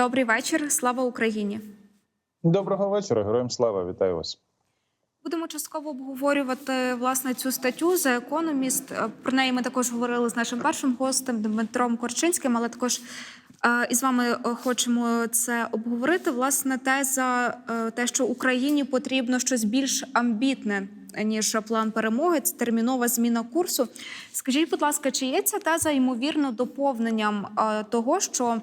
Добрий вечір. Слава Україні. Доброго вечора, героям слава, вітаю вас. Будемо частково обговорювати власне цю статтю за економіст. Е, Про неї ми також говорили з нашим першим гостем Дмитром Корчинським, але також е, і з вами е, хочемо це обговорити. Власне, теза те, що Україні потрібно щось більш амбітне. Ніж план перемоги, це термінова зміна курсу. Скажіть, будь ласка, чи є ця теза ймовірно доповненням того, що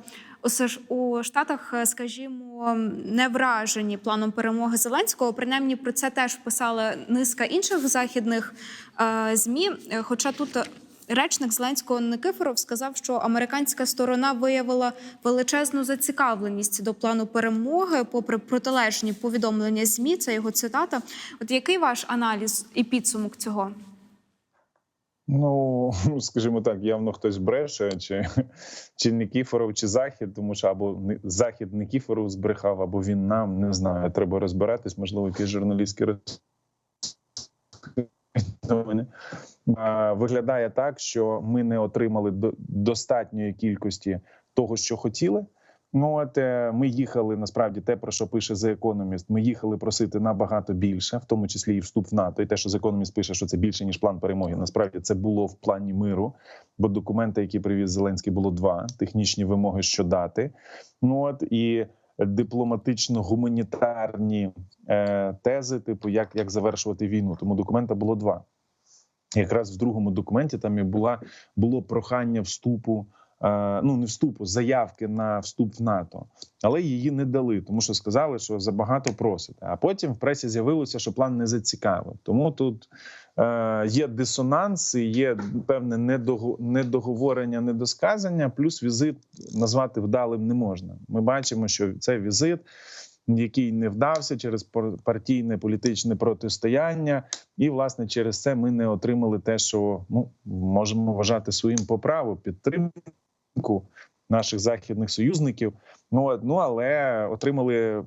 у Штатах, е, скажімо, не вражені планом перемоги Зеленського. Принаймні про це теж писала низка інших західних е, змі. Е, Хоча тут речник Зеленського Никифоров сказав, що американська сторона виявила величезну зацікавленість до плану перемоги, попри протилежні повідомлення змі. Це його цитата. От який ваш аналіз і підсумок цього? Ну, скажімо так, явно хтось бреше, чи, чи Нікіфоров, чи Захід, тому що або Захід Нікіфоров збрехав, або він нам не знаю. Треба розбиратись, можливо, якісь журналістські. Виглядає так, що ми не отримали до- достатньої кількості того, що хотіли. Ну от е, ми їхали насправді те, про що пише The Economist, Ми їхали просити набагато більше, в тому числі і вступ в НАТО. І те, що The Economist пише, що це більше ніж план перемоги. Насправді це було в плані миру, бо документи, які привіз Зеленський, було два: технічні вимоги, що дати. Ну от і дипломатично-гуманітарні е, тези, типу, як, як завершувати війну. Тому документа було два. Якраз в другому документі там і була було прохання вступу. Е, Ну, не вступу, заявки на вступ в НАТО, але її не дали, тому що сказали, що забагато просите. А потім в пресі з'явилося, що план не зацікавив. Тому тут е, є дисонанс, і є певне недого- недоговорення, недосказання. Плюс візит назвати вдалим не можна. Ми бачимо, що це візит, який не вдався через пар- партійне політичне протистояння, і власне через це ми не отримали те, що ну можемо вважати своїм по праву підтримку наших західних союзників. Ну ну але отримали.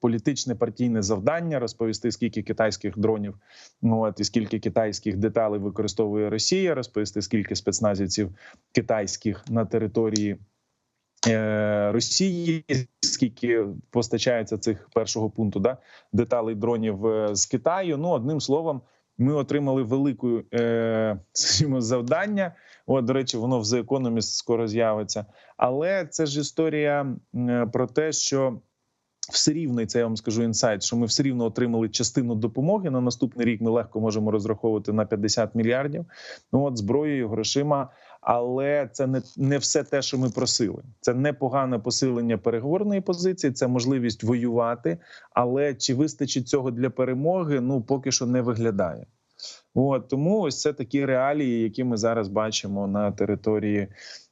Політичне партійне завдання розповісти, скільки китайських дронів, ну от і скільки китайських деталей використовує Росія, розповісти, скільки спецназівців китайських на території е, Росії, скільки постачається цих першого пункту, да деталей дронів е, з Китаю. Ну одним словом, ми отримали велику е, завдання. От, до речі, воно в The Economist скоро з'явиться. Але це ж історія про те, що все рівно, це я вам скажу інсайт, що ми все рівно отримали частину допомоги. На наступний рік ми легко можемо розраховувати на 50 мільярдів. Ну от зброєю, грошима. Але це не, не все те, що ми просили. Це непогане посилення переговорної позиції, це можливість воювати. Але чи вистачить цього для перемоги? Ну поки що не виглядає. От тому ось це такі реалії, які ми зараз бачимо на території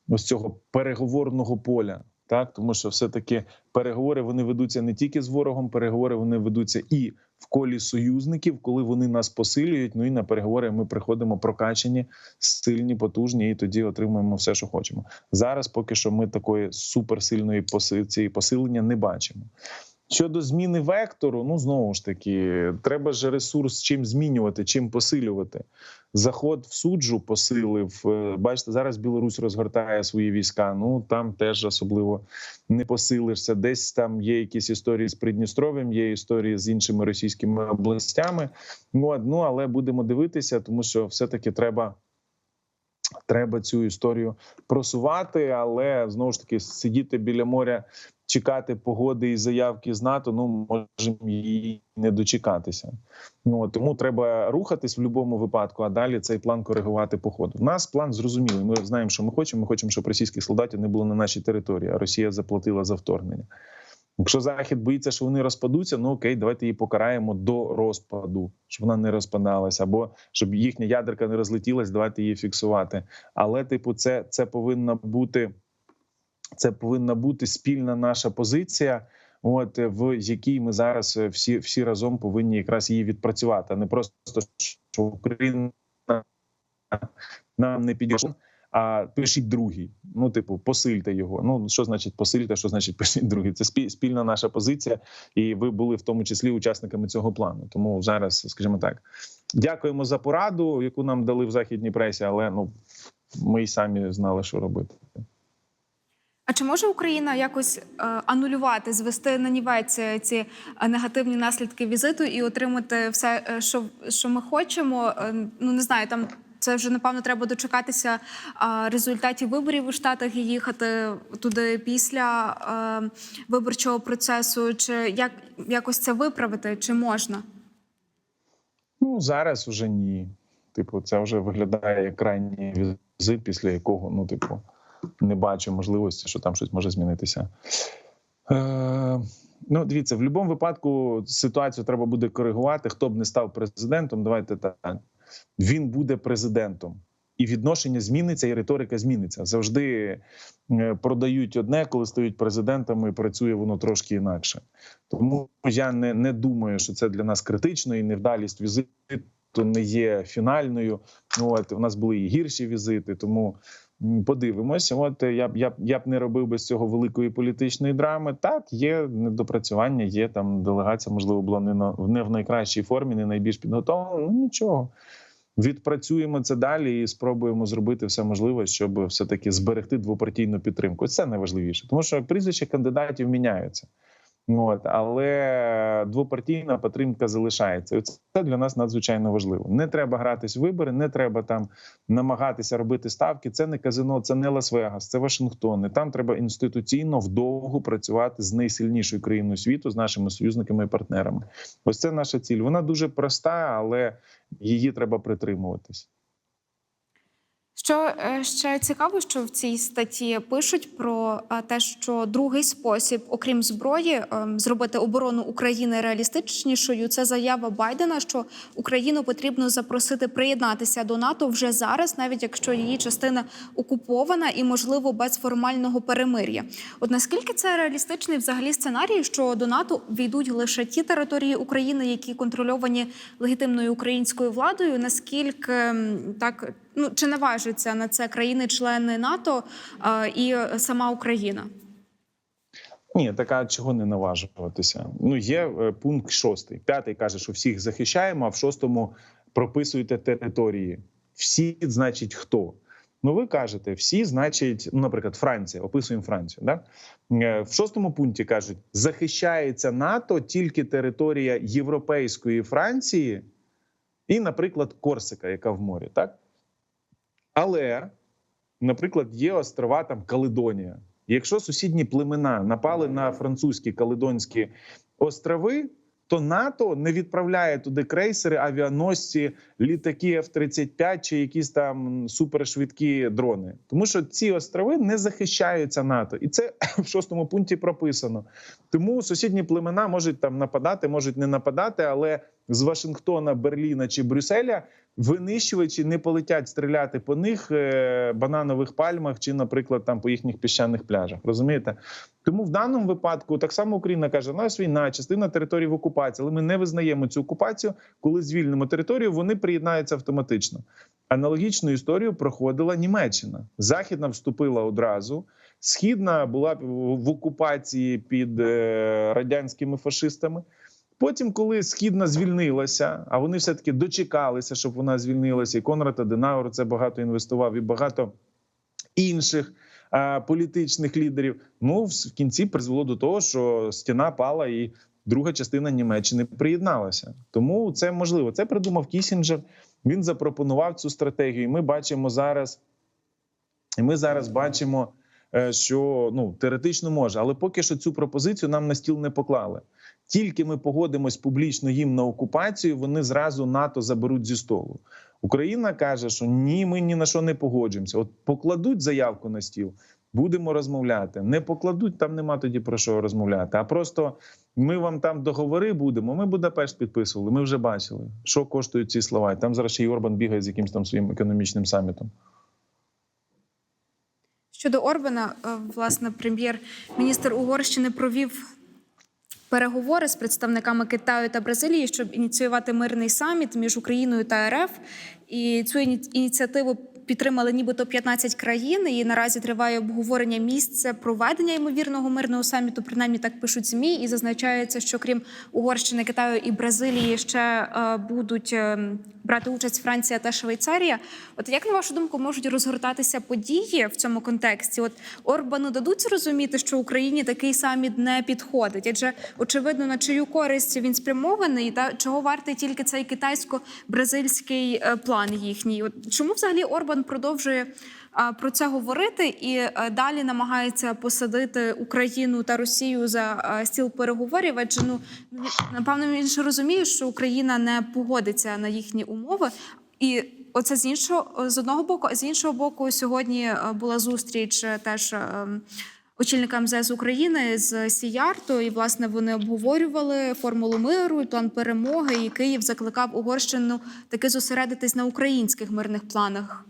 ось цього переговорного поля. Так, тому що все-таки переговори вони ведуться не тільки з ворогом, переговори вони ведуться і в колі союзників, коли вони нас посилюють. Ну і на переговори ми приходимо прокачені, сильні, потужні, і тоді отримуємо все, що хочемо. Зараз поки що ми такої суперсильної позиції посилення не бачимо. Щодо зміни вектору, ну знову ж таки, треба ж ресурс чим змінювати, чим посилювати. Заход в суджу посилив. Е, Бачите, зараз Білорусь розгортає свої війська. Ну там теж особливо не посилишся. Десь там є якісь історії з Придністров'ям, є історії з іншими російськими областями. Ну, ну але будемо дивитися, тому що все-таки треба. Треба цю історію просувати, але знову ж таки сидіти біля моря, чекати погоди і заявки з НАТО. Ну можемо її не дочекатися. Ну тому треба рухатись в будь-якому випадку. А далі цей план коригувати по ходу. У нас план зрозумілий. Ми знаємо, що ми хочемо. Ми хочемо, щоб російських солдатів не було на нашій території. А Росія заплатила за вторгнення. Якщо захід боїться, що вони розпадуться, ну окей, давайте її покараємо до розпаду, щоб вона не розпадалася, або щоб їхня ядерка не розлетілась, давайте її фіксувати. Але, типу, це, це повинна бути це повинна бути спільна наша позиція. От в якій ми зараз е, всі всі разом повинні якраз її відпрацювати, а не просто що Україна нам не підійшла, а пишіть другий. Ну, типу, посильте його. Ну що значить посильте? Що значить пишіть другий? Це спільна наша позиція, і ви були в тому числі учасниками цього плану. Тому зараз, скажімо так, дякуємо за пораду, яку нам дали в західній пресі, але ну ми й самі знали, що робити. А чи може Україна якось е, анулювати, звести на нівець е, ці е, негативні наслідки візиту і отримати все, що, що ми хочемо? Ну не знаю, там це вже напевно треба дочекатися результатів виборів у штатах і їхати туди після виборчого процесу. Чи як якось це виправити? Чи можна? Ну зараз уже ні. Типу, це вже виглядає як крайній візит, після якого, ну, типу, не бачу можливості, що там щось може змінитися. Е, ну, дивіться, в будь-якому випадку ситуацію треба буде коригувати. Хто б не став президентом, давайте так. Він буде президентом. І відношення зміниться, і риторика зміниться. Завжди е, продають одне, коли стають президентами, і працює воно трошки інакше. Тому я не, не думаю, що це для нас критично, і невдалість візиту не є фінальною. Ну от у нас були і гірші візити, тому подивимося. От е, я б я я б не робив без цього великої політичної драми. Так, є недопрацювання, є там делегація, можливо, була не на не в найкращій формі, не найбільш підготовлена. Ну нічого. Відпрацюємо це далі і спробуємо зробити все можливе, щоб все таки зберегти двопартійну підтримку. Це найважливіше, тому що прізвища кандидатів міняються. От, але двопартійна підтримка залишається. І Це для нас надзвичайно важливо. Не треба гратись в вибори, не треба там намагатися робити ставки. Це не казино, це не Лас-Вегас, це Вашингтон. І там треба інституційно вдовго працювати з найсильнішою країною світу, з нашими союзниками і партнерами. Ось це наша ціль. Вона дуже проста, але її треба притримуватись. Що е, ще цікаво, що в цій статті пишуть про е, те, що другий спосіб, окрім зброї, е, зробити оборону України реалістичнішою, це заява Байдена, що Україну потрібно запросити приєднатися до НАТО вже зараз, навіть якщо її частина окупована і можливо без формального перемир'я. От наскільки це реалістичний взагалі сценарій, що до НАТО війдуть лише ті території України, які контрольовані легітимною українською владою? Наскільки так ну чи наважаться на це країни-члени НАТО е, і сама Україна? Ні, така чого не наважуватися. Ну є е, пункт шостий. П'ятий каже, що всіх захищаємо, а в шостому прописуєте території. Всі, значить, хто? Ну, ви кажете, всі, значить, ну, наприклад, Франція, описуємо Францію. Да? Е, В шостому пункті кажуть, захищається НАТО тільки територія Європейської Франції і, наприклад, Корсика, яка в морі, так? Але, наприклад, є острова там Каледонія. Якщо сусідні племена напали на французькі Каледонські острови, то НАТО не відправляє туди крейсери, авіаносці, літаки F-35 чи якісь там супершвидкі дрони, тому що ці острови не захищаються НАТО, і це в шостому пункті прописано. Тому сусідні племена можуть там нападати, можуть не нападати, але з Вашингтона, Берліна чи Брюсселя винищувачі не полетять стріляти по них е, бананових пальмах чи, наприклад, там по їхніх піщаних пляжах. Розумієте? Тому в даному випадку так само Україна каже: у нас війна, частина території в окупації, але ми не визнаємо цю окупацію. Коли звільнимо територію, вони приєднаються автоматично. Аналогічну історію проходила Німеччина. Західна вступила одразу. Східна була в окупації під е, радянськими фашистами. Потім, коли східна звільнилася, а вони все таки дочекалися, щоб вона звільнилася, і Конрад Аденауер це багато інвестував, і багато інших а, політичних лідерів. Ну в кінці призвело до того, що стіна пала, і друга частина Німеччини приєдналася. Тому це можливо. Це придумав Кісінджер. Він запропонував цю стратегію. І Ми бачимо зараз. І ми зараз бачимо, е, що ну теоретично може, але поки що цю пропозицію нам на стіл не поклали. Тільки ми погодимось публічно їм на окупацію, вони зразу НАТО заберуть зі столу. Україна каже, що ні, ми ні на що не погоджуємося. От покладуть заявку на стіл, будемо розмовляти. Не покладуть, там нема тоді про що розмовляти. А просто ми вам там договори будемо. Ми Будапешт підписували. Ми вже бачили, що коштують ці слова. Там зараз ще й Орбан бігає з якимось там своїм економічним самітом. Щодо Орбана, е, власне, прем'єр-міністр Угорщини провів переговори з представниками Китаю та Бразилії, щоб ініціювати мирний саміт між Україною та РФ. І цю іні- ініціативу підтримали нібито 15 країн. І наразі триває обговорення місця проведення ймовірного мирного саміту. Принаймні так пишуть змі, і зазначається, що крім Угорщини, Китаю і Бразилії ще е, будуть. Брати участь Франція та Швейцарія. От як на вашу думку можуть розгортатися події в цьому контексті? От Орбану дадуть зрозуміти, що Україні такий саміт не підходить, адже очевидно на чию користь він спрямований, та чого вартий тільки цей китайсько-бразильський е, план їхній? От чому взагалі Орбан продовжує? А, Про це говорити і е, далі намагається посадити Україну та Росію за е, стіл переговорів. Адже ну напевно він ж розуміє, що Україна не погодиться на їхні умови, і оце з іншого з одного боку, а з іншого боку, сьогодні е, була зустріч е, теж. е, Очільника МЗС України з Сіярто, і власне вони обговорювали формулу миру і план перемоги. І Київ закликав Угорщину таки зосередитись на українських мирних планах.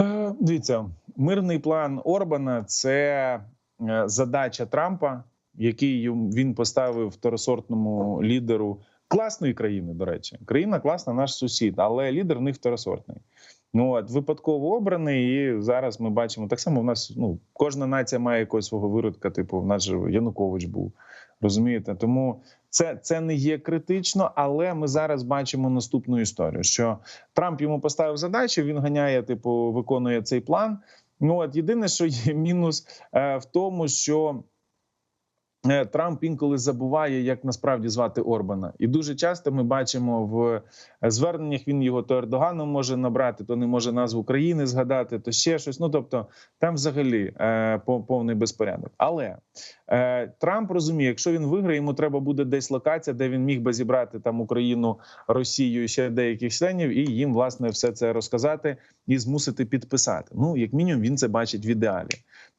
Е, Дивіться, мирний план Орбана це е, задача Трампа, який він поставив второсортному лідеру класної країни. До речі, країна класна, наш сусід, але лідер в них второсортний. Ну от випадково обраний, і зараз ми бачимо так само. В нас ну кожна нація має якогось свого виродка. Типу, в нас же Янукович був. Розумієте, тому це, це не є критично, але ми зараз бачимо наступну історію: що Трамп йому поставив задачу, він ганяє, типу, виконує цей план. Ну от єдине, що є мінус е, в тому, що Трамп інколи забуває, як насправді звати Орбана, і дуже часто ми бачимо в зверненнях. Він його то Ердоганом може набрати, то не може назву країни згадати, то ще щось. Ну тобто, там взагалі е, по- повний безпорядок. Але е, Трамп розуміє, якщо він виграє, йому треба буде десь локація, де він міг би зібрати там Україну, Росію ще деяких членів, і їм власне все це розказати і змусити підписати. Ну як мінімум, він це бачить в ідеалі.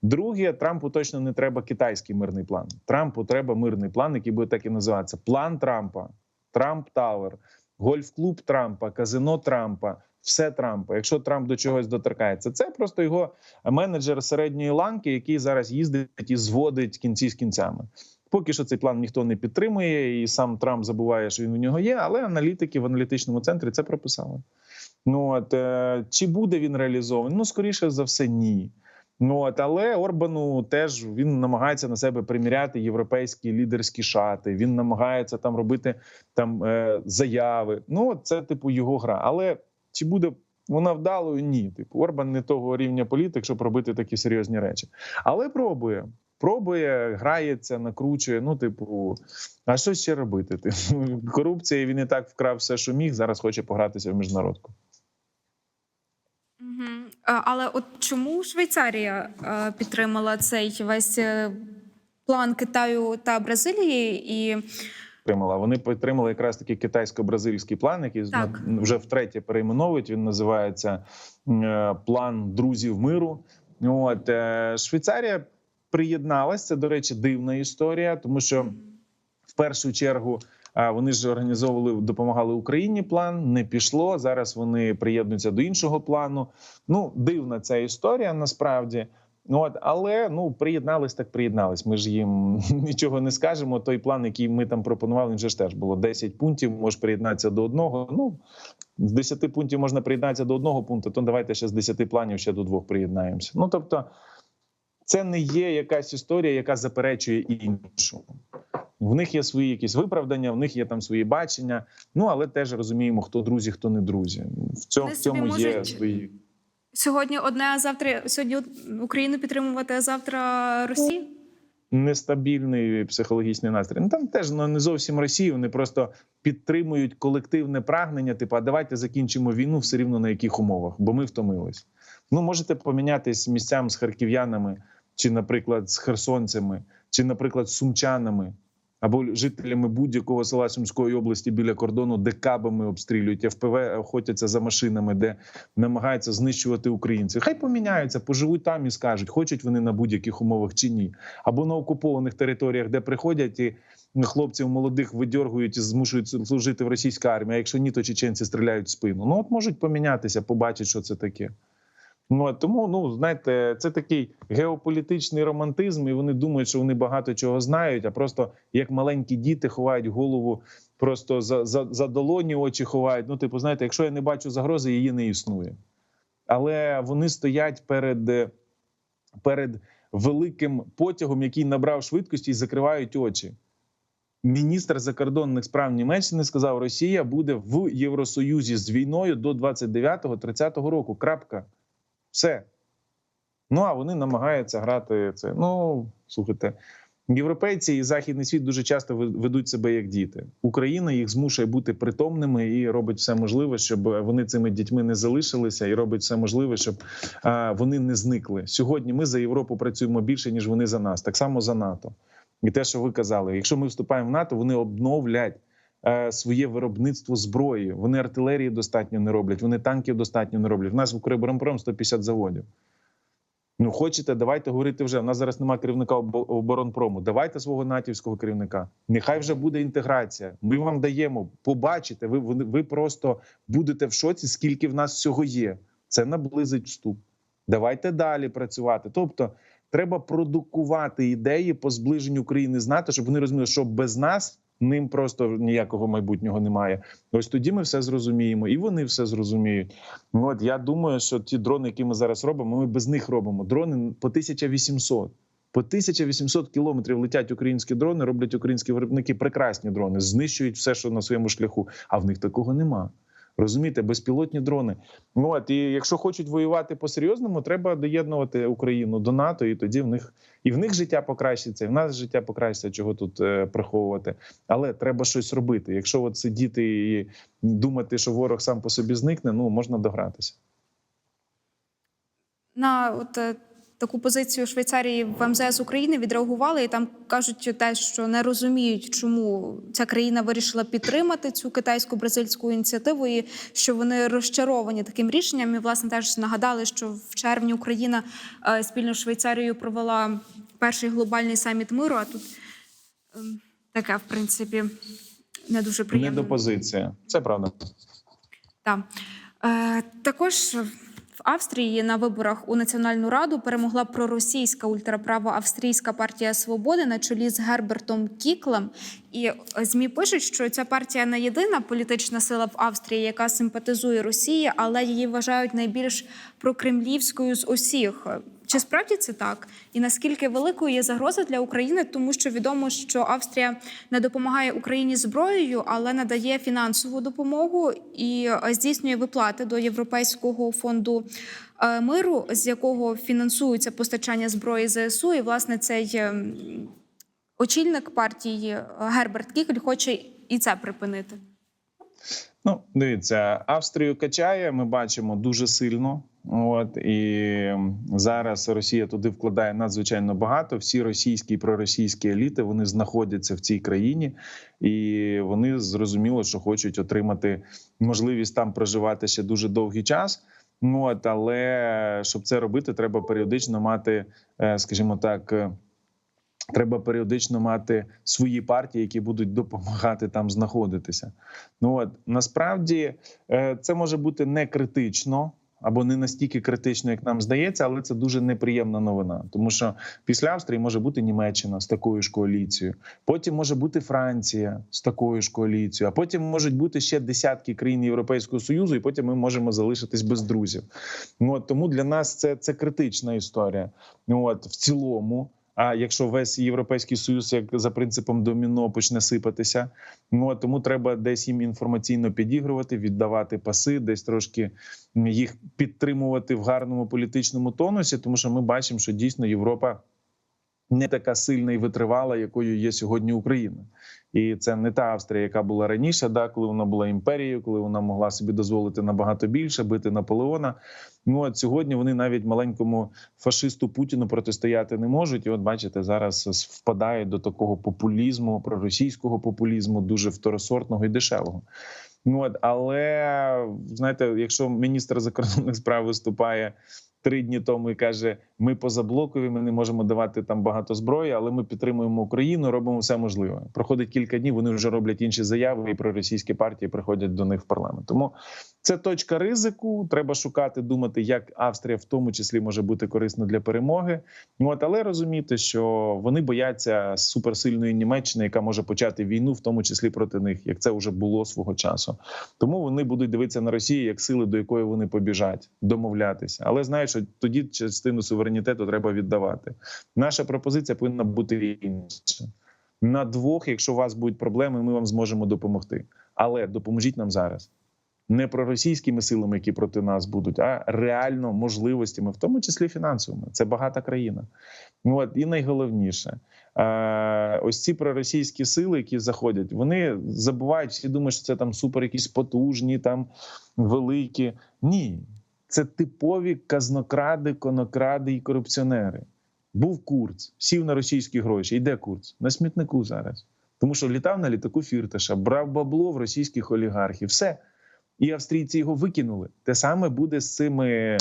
Друге, Трампу точно не треба китайський мирний план. Трампу треба мирний план, який буде так і називатися: план Трампа, Трамп Тавер, гольф-клуб Трампа, казино Трампа. Все Трампа. Якщо Трамп до чогось доторкається, це просто його менеджер середньої ланки, який зараз їздить і зводить кінці з кінцями. Поки що цей план ніхто не підтримує, і сам Трамп забуває, що він у нього є. Але аналітики в аналітичному центрі це прописали. Ну от е, чи буде він реалізований? Ну скоріше за все, ні. Ну от але Орбану теж він намагається на себе приміряти європейські лідерські шати. Він намагається там робити там е, заяви. Ну це типу його гра. Але чи буде вона вдалою? Ні. Типу Орбан не того рівня політик, щоб робити такі серйозні речі. Але пробує. Пробує, грається, накручує. Ну, типу, а що ще робити? Типу, корупція він і так вкрав все, що міг. Зараз хоче погратися в міжнародку. Е, Але от чому Швейцарія е, підтримала цей весь е, план Китаю та Бразилії? І Підтримала. Вони підтримали якраз таки китайсько-бразильський план, який Так. вже втретє перейменовують. Він називається план друзів миру. От Швейцарія приєдналась. Це, до речі, дивна історія, тому що в першу чергу. Вони ж організовували, допомагали Україні. План не пішло. Зараз вони приєднуються до іншого плану. Ну, дивна ця історія насправді. От, але ну приєднались, так приєднались. Ми ж їм нічого не скажемо. Той план, який ми там пропонували, він же ж теж було 10 пунктів. Може приєднатися до одного. Ну з 10 пунктів можна приєднатися до одного пункту. То давайте ще з 10 планів ще до двох приєднаємося. Ну тобто, це не є якась історія, яка заперечує іншу. В них є свої якісь виправдання, в них є там свої бачення. Ну але теж розуміємо, хто друзі, хто не друзі. В цьому, в цьому є можуть свої. сьогодні одне, а завтра сьогодні Україну підтримувати, а завтра Росію? нестабільний психологічний настрій. Ну там теж ну, не зовсім Росію. Вони просто підтримують колективне прагнення. Типу, а давайте закінчимо війну все рівно на яких умовах, бо ми втомились. Ну можете помінятись місцям з харків'янами, чи, наприклад, з херсонцями, чи, наприклад, з сумчанами. Або жителями будь-якого села Сумської області біля кордону, де кабами обстрілюють, ФПВ охотяться за машинами, де намагаються знищувати українців. Хай поміняються, поживуть там і скажуть, хочуть вони на будь-яких умовах чи ні. Або на окупованих територіях, де приходять і хлопців молодих видьоргують і змушують служити в російській армії. А якщо ні, то чеченці стріляють в спину. Ну от можуть помінятися, побачать, що це таке. Ну тому, ну знаєте, це такий геополітичний романтизм, і вони думають, що вони багато чого знають, а просто як маленькі діти ховають голову, просто за, за, за долоні очі ховають. Ну, типу, знаєте, якщо я не бачу загрози, її не існує. Але вони стоять перед, е, перед великим потягом, який набрав швидкості, і закривають очі. Міністр закордонних справ Німеччини сказав, Росія буде в Євросоюзі з війною до 29-30 року. Крапка. Все. Ну а вони намагаються грати це. Ну слухайте, європейці і західний світ дуже часто ведуть себе як діти. Україна їх змушує бути притомними і робить все можливе, щоб вони цими дітьми не залишилися, і робить все можливе, щоб вони не зникли. Сьогодні ми за Європу працюємо більше ніж вони за нас, так само за НАТО. І те, що ви казали, якщо ми вступаємо в НАТО, вони обновлять. Е, Своє виробництво зброї вони артилерії достатньо не роблять, вони танків достатньо не роблять. В нас в Укроборонпром 150 заводів. Ну, хочете, давайте говорити вже. У нас зараз немає керівника оборонпрому. Давайте свого натівського керівника. Нехай вже буде інтеграція. Ми вам даємо. Побачите, ви, ви, ви просто будете в шоці, скільки в нас всього є. Це наблизить вступ. Давайте далі працювати. Тобто, треба продукувати ідеї по зближенню України з НАТО, щоб вони розуміли, що без нас ним просто ніякого майбутнього немає. Ось тоді ми все зрозуміємо, і вони все зрозуміють. Ну, От я думаю, що ті дрони, які ми зараз робимо, ми без них робимо. Дрони по 1800. По 1800 кілометрів летять українські дрони, роблять українські виробники прекрасні дрони, знищують все, що на своєму шляху. А в них такого нема. Розумієте, безпілотні дрони. От і якщо хочуть воювати по-серйозному, треба доєднувати Україну до НАТО, і тоді в них і в них життя покращиться, і в нас життя покращиться, чого тут е, приховувати. Але треба щось робити. Якщо от сидіти і думати, що ворог сам по собі зникне, ну можна догратися. На от е, таку позицію Швейцарії в МЗС України відреагували, і там кажуть те, що не розуміють, чому ця країна вирішила підтримати цю китайсько-бразильську ініціативу, і що вони розчаровані таким рішенням. І власне теж нагадали, що в червні Україна е, спільно з Швейцарією провела перший глобальний саміт миру. А тут ем, таке, в принципі, не дуже приємно. Недопозиція. Це правда. Так. Е, також в Австрії на виборах у Національну раду перемогла проросійська ультраправа австрійська партія свободи на чолі з Гербертом Кіклем. І змі пишуть, що ця партія не єдина політична сила в Австрії, яка симпатизує Росії, але її вважають найбільш прокремлівською з усіх. Чи справді це так? І наскільки великою є загроза для України, тому що відомо, що Австрія не допомагає Україні зброєю, але надає фінансову допомогу і е, здійснює виплати до Європейського фонду е, миру, з якого фінансується постачання зброї ЗСУ. І власне цей ем, очільник партії е, Герберт Кікель хоче і це припинити. Ну, дивіться, Австрію качає. Ми бачимо дуже сильно. От і зараз Росія туди вкладає надзвичайно багато. Всі російські і проросійські еліти вони знаходяться в цій країні, і вони зрозуміло, що хочуть отримати можливість там проживати ще дуже довгий час. Ну от, але щоб це робити, треба періодично мати, е, скажімо так. е, Треба періодично мати свої партії, які будуть допомагати там знаходитися. Ну от насправді е, це може бути не критично або не настільки критично, як нам здається, але це дуже неприємна новина, тому що після Австрії може бути Німеччина з такою ж коаліцією. Потім може бути Франція з такою ж коаліцією. А потім можуть бути ще десятки країн Європейського союзу, і потім ми можемо залишитись без друзів. Ну от тому для нас це, це критична історія. Ну от в цілому. А якщо весь європейський союз, як за принципом доміно, почне сипатися, ну тому треба десь їм інформаційно підігрувати, віддавати паси, десь трошки їх підтримувати в гарному політичному тонусі, тому що ми бачимо, що дійсно Європа не така сильна і витривала, якою є сьогодні Україна. І це не та Австрія, яка була раніше, да, коли вона була імперією, коли вона могла собі дозволити набагато більше бити Наполеона. Ну от сьогодні вони навіть маленькому фашисту Путіну протистояти не можуть. І от бачите, зараз впадають до такого популізму, проросійського популізму, дуже второсортного і дешевого. Ну от, але знаєте, якщо міністр закордонних справ виступає три дні тому і каже: ми позаблокові, ми не можемо давати там багато зброї, але ми підтримуємо Україну, робимо все можливе. Проходить кілька днів. Вони вже роблять інші заяви, і проросійські партії приходять до них в парламент. Тому це точка ризику. Треба шукати, думати, як Австрія в тому числі може бути корисна для перемоги. От, але розуміти, що вони бояться суперсильної Німеччини, яка може почати війну, в тому числі проти них, як це вже було свого часу. Тому вони будуть дивитися на Росію як сили, до якої вони побіжать, домовлятися. Але знають, що тоді частину суверенітету треба віддавати. Наша пропозиція повинна бути інша. На двох, якщо у вас будуть проблеми, ми вам зможемо допомогти. Але допоможіть нам зараз. Не проросійськими силами, які проти нас будуть, а реально можливостями, в тому числі фінансовими. Це багата країна. Ну от і найголовніше, ось ці проросійські сили, які заходять, вони забувають, всі думають, що це там супер, якісь потужні, там великі. Ні, це типові казнокради, конокради і корупціонери. Був Курц, сів на російські гроші. Іде Курц? На смітнику зараз. Тому що літав на літаку Фірташа, брав бабло в російських олігархів. Все. І австрійці його викинули. Те саме буде з цими,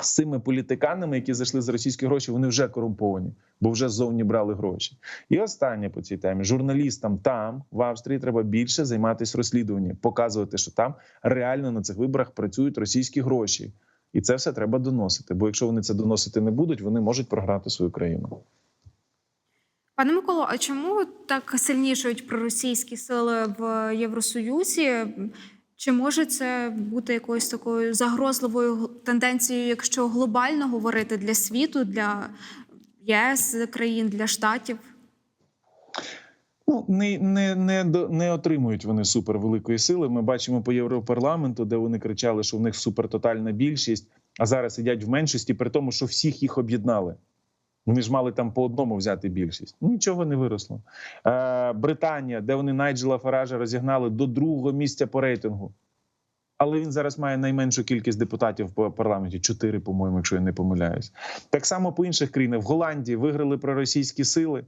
з цими політиканами, які зайшли з російських гроші. Вони вже корумповані, бо вже ззовні брали гроші. І останнє по цій темі: журналістам там в Австрії треба більше займатися розслідуванням, показувати, що там реально на цих виборах працюють російські гроші. І це все треба доносити. Бо якщо вони це доносити не будуть, вони можуть програти свою країну. Пане Миколо, а чому так сильнішують проросійські сили в Євросоюзі? Чи може це бути якоюсь такою загрозливою тенденцією, якщо глобально говорити для світу, для ЄС країн, для штатів? Ну не, не, не, не отримують вони супервеликої сили. Ми бачимо по Європарламенту, де вони кричали, що в них супертотальна більшість, а зараз сидять в меншості, при тому, що всіх їх об'єднали. Вони ж мали там по одному взяти більшість. Нічого не виросло. Е, Британія, де вони Найджела Фаража розігнали до другого місця по рейтингу. Але він зараз має найменшу кількість депутатів по парламенті чотири, по-моєму, якщо я не помиляюсь. Так само по інших країнах в Голландії виграли проросійські сили.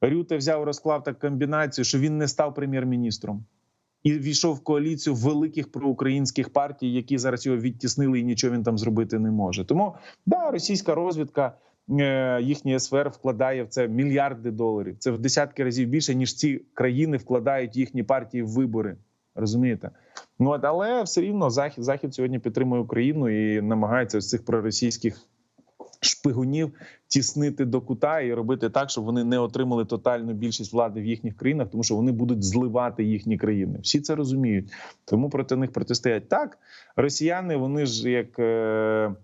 Рюте взяв розклав так комбінацію, що він не став прем'єр-міністром і війшов в коаліцію великих проукраїнських партій, які зараз його відтіснили, і нічого він там зробити не може. Тому да, російська розвідка, їхній СФР вкладає в це мільярди доларів. Це в десятки разів більше ніж ці країни вкладають їхні партії в вибори. Розумієте? Ну от але все рівно захід захід сьогодні підтримує Україну і намагається з цих проросійських шпигунів тіснити до кута і робити так, щоб вони не отримали тотальну більшість влади в їхніх країнах, тому що вони будуть зливати їхні країни. Всі це розуміють, тому проти них протистоять. Так, росіяни, вони ж як е,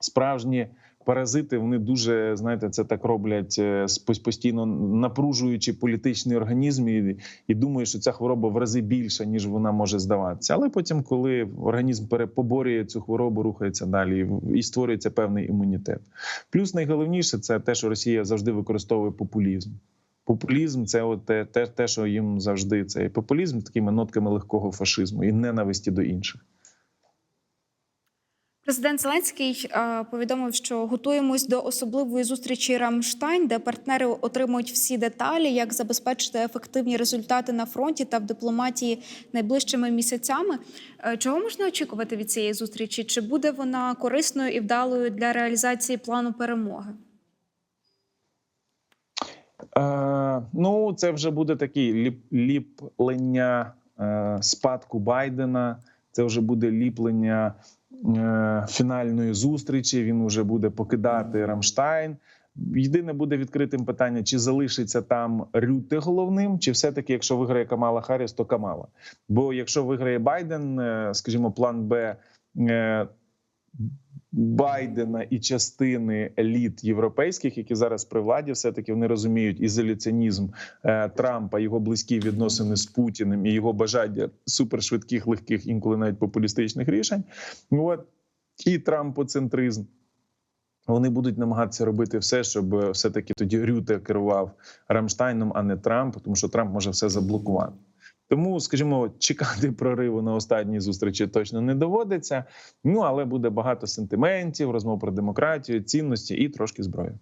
справжні. Паразити вони дуже знаєте, це так роблять е, постійно напружуючи політичний організм і, і думаю, що ця хвороба в рази більша ніж вона може здаватися. Але потім, коли організм перепоборює цю хворобу, рухається далі і- створюється певний імунітет. Плюс найголовніше це те, що Росія завжди використовує популізм. Популізм це от те, те, те, що їм завжди цей популізм такими нотками легкого фашизму і ненависті до інших. Президент Зеленський е, повідомив, що готуємось до особливої зустрічі Рамштайн, де партнери отримують всі деталі, як забезпечити ефективні результати на фронті та в дипломатії найближчими місяцями. Е, Чого можна очікувати від цієї зустрічі? Чи буде вона корисною і вдалою для реалізації плану перемоги? Е, ну, це вже буде такі ліп, ліплення е, спадку Байдена. Це вже буде ліплення фінальної зустрічі. Він вже буде покидати Рамштайн. Єдине буде відкритим питання: чи залишиться там Рюте головним, чи все-таки, якщо виграє Камала Харріс, то Камала. Бо якщо виграє Байден, е, скажімо, план Б. Байдена і частини еліт європейських, які зараз при владі, все таки вони розуміють ізоляціонізм е, Трампа, його близькі відносини з Путіним і його бажання супершвидких, легких, інколи навіть популістичних рішень. Ну, От і трампоцентризм. Вони будуть намагатися робити все, щоб е, все таки тоді Рюте керував Рамштайном, а не Трамп, тому що Трамп може все заблокувати. Тому, скажімо, чекати прориву на останній зустрічі точно не доводиться. Ну але буде багато сентиментів, розмов про демократію, цінності і трошки зброї.